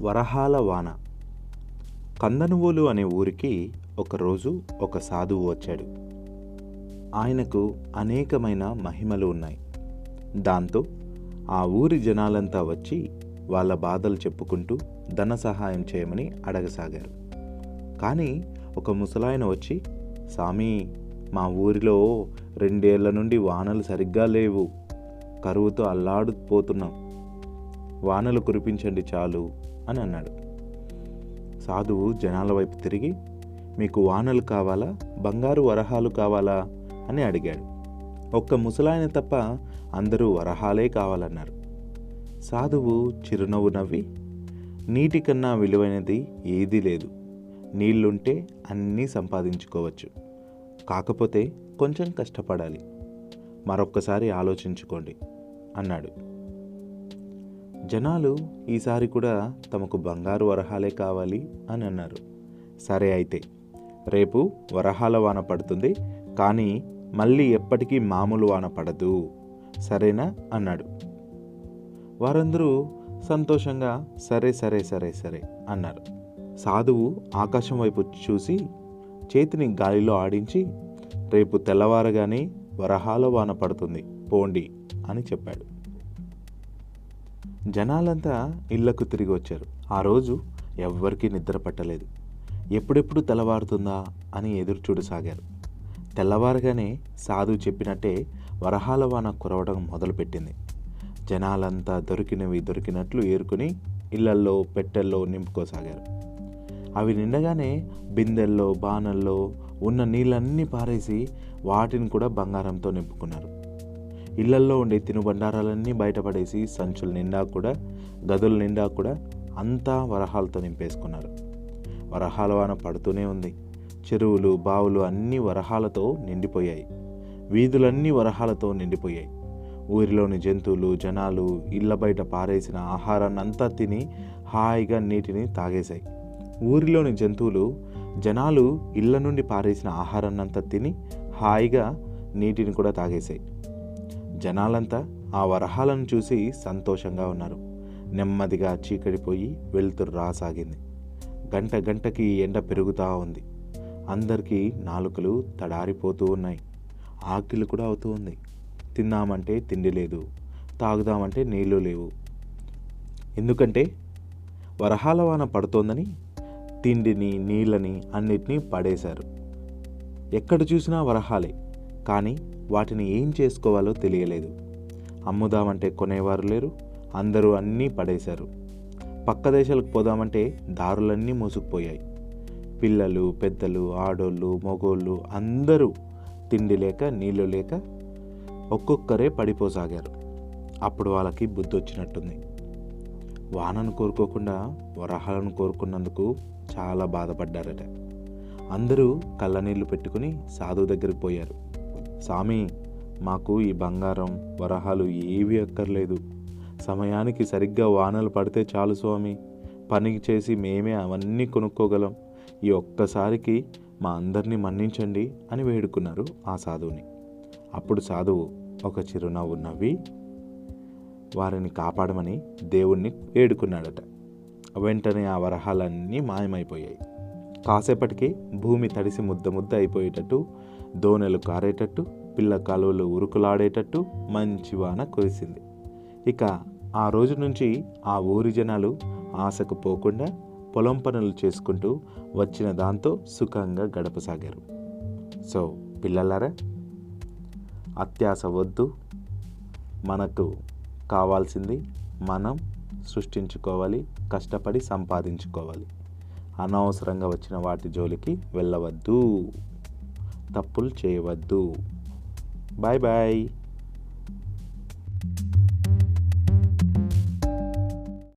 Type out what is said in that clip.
వరహాల వాన. కందనువోలు అనే ఊరికి ఒకరోజు ఒక సాధువు వచ్చాడు. ఆయనకు అనేకమైన మహిమలు ఉన్నాయి. దాంతో ఆ ఊరి జనాలంతా వచ్చి వాళ్ళ బాధలు చెప్పుకుంటూ ధన సహాయం చేయమని అడగసాగారు. కానీ ఒక ముసలాయన వచ్చి స్వామి మా ఊరిలో రెండేళ్ళ నుండి వానలు సరిగ్గా లేవు. కరువుతో అల్లాడిపోతున్నాం వానలు కురిపించండి చాలు. అని అన్నాడు. సాధువు జనాల వైపు తిరిగి మీకు వానలు కావాలా? బంగారు వరహాలు కావాలా అని అడిగాడు. ఒక్క ముసలాయన తప్ప అందరూ వరహాలే కావాలన్నారు. సాధువు చిరునవ్వు నవ్వి నీటి కన్నా విలువైనది ఏదీ లేదు. నీళ్ళుంటే అన్నీ సంపాదించుకోవచ్చు. కాకపోతే కొంచెం కష్టపడాలి. మరొక్కసారి ఆలోచించుకోండి అన్నాడు. జనాలు ఈసారి కూడా తమకు బంగారు వరహాలే కావాలి అని అన్నారు. సరే అయితే రేపు వరహాల వాన పడుతుంది కానీ మళ్ళీ ఎప్పటికీ మామూలు వాన పడదు సరేనా? అన్నాడు. వారందరూ సంతోషంగా సరే సరే సరే సరే అన్నారు. సాధువు ఆకాశం వైపు చూసి చేతిని గాలిలో ఆడించి రేపు తెల్లవారగానే వరహాల వాన పడుతుంది పోండి అని చెప్పాడు. జనాలంతా ఇళ్ళకు తిరిగి వచ్చారు. ఆ రోజు ఎవ్వరికీ నిద్ర పట్టలేదు. ఎప్పుడెప్పుడు తెల్లవారుతుందా అని ఎదురు చూడసాగారు. తెల్లవారుగానే సాధువు చెప్పినట్టే వరహాల వాన కురవడం మొదలుపెట్టింది. జనాలంతా దొరికినవి దొరికినట్లు ఏరుకుని ఇళ్ళల్లో పెట్టెల్లో నింపుకోసాగారు. అవి నిండగానే బిందెల్లో బాణల్లో ఉన్న నీళ్ళన్నీ పారేసి వాటిని కూడా బంగారంతో నింపుకున్నారు. ఇళ్ళల్లో ఉండే తినుబండారాలన్నీ బయటపడేసి సంచుల నిండా కూడా గదుల నిండా కూడా అంతా వరహాలతో నింపేసుకున్నారు. వరహాల వాన పడుతూనే ఉంది. చెరువులు బావులు అన్నీ వరహాలతో నిండిపోయాయి. వీధులన్నీ వరహాలతో నిండిపోయాయి. ఊరిలోని జంతువులు జనాలు ఇళ్ళ బయట పారేసిన ఆహారాన్ని అంతా తిని హాయిగా నీటిని తాగేశాయి. ఊరిలోని జంతువులు జనాలు ఇళ్ళ నుండి పారేసిన ఆహారాన్నంతా తిని హాయిగా నీటిని కూడా తాగేశాయి. జనాలంతా ఆ వరహాలను చూసి సంతోషంగా ఉన్నారు. నెమ్మదిగా చీకటిపోయి వెలుతురు రాసాగింది. గంట గంటకి ఎండ పెరుగుతూ ఉంది. అందరికీ నాలుకలు తడారిపోతూ ఉన్నాయి. ఆకిలు కూడా అవుతూ ఉంది. తిందామంటే తిండి లేదు. తాగుదామంటే నీళ్ళు లేవు. ఎందుకంటే వరహాల వాన పడుతోందని తిండిని నీళ్ళని అన్నిటినీ పడేశారు. ఎక్కడ చూసినా వరహాలే. కానీ వాటిని ఏం చేసుకోవాలో తెలియలేదు. అమ్ముదామంటే కొనేవారు లేరు అందరూ అన్నీ పడేశారు. పక్క దేశాలకు పోదామంటే దారులన్నీ మూసుకుపోయాయి. పిల్లలు పెద్దలు ఆడోళ్ళు మగోళ్ళు అందరూ తిండి లేక నీళ్ళు లేక ఒక్కొక్కరే పడిపోసాగారు. అప్పుడు వాళ్ళకి బుద్ధి వచ్చినట్టుంది వానను కోరుకోకుండా వరహాలను కోరుకున్నందుకు చాలా బాధపడ్డారట. అందరూ కళ్ళనీళ్ళు పెట్టుకుని సాధువు దగ్గరికి పోయారు. స్వామి మాకు ఈ బంగారం వరహాలు ఏవి అక్కర్లేదు. సమయానికి సరిగ్గా వానలు పడితే చాలు స్వామి. పనికి చేసి మేమే అవన్నీ కొనుక్కోగలం. ఈ ఒక్కసారికి మా అందరినీ మన్నించండి అని వేడుకున్నారు ఆ సాధువుని. అప్పుడు సాధువు ఒక చిరునవ్వు నవ్వి వారిని కాపాడమని దేవుణ్ణి వేడుకున్నాడట. వెంటనే ఆ వరహాలన్నీ మాయమైపోయాయి. కాసేపటికి భూమి తడిసి ముద్ద ముద్ద అయిపోయేటట్టు దోణెలు కారేటట్టు పిల్ల కాలువలు ఉరుకులాడేటట్టు మంచి వాన కురిసింది. ఇక ఆ రోజు నుంచి ఆ ఊరి జనాలు ఆశకు పోకుండా పొలం పనులు చేసుకుంటూ వచ్చిన దాంతో సుఖంగా గడపసాగారు. సో పిల్లలారా అత్యాస వద్దు. మనకు కావాల్సింది మనం సృష్టించుకోవాలి కష్టపడి సంపాదించుకోవాలి. అనవసరంగా వచ్చిన వాటి జోలికి వెళ్ళవద్దు. తప్పులు చేయవద్దు. Bye bye.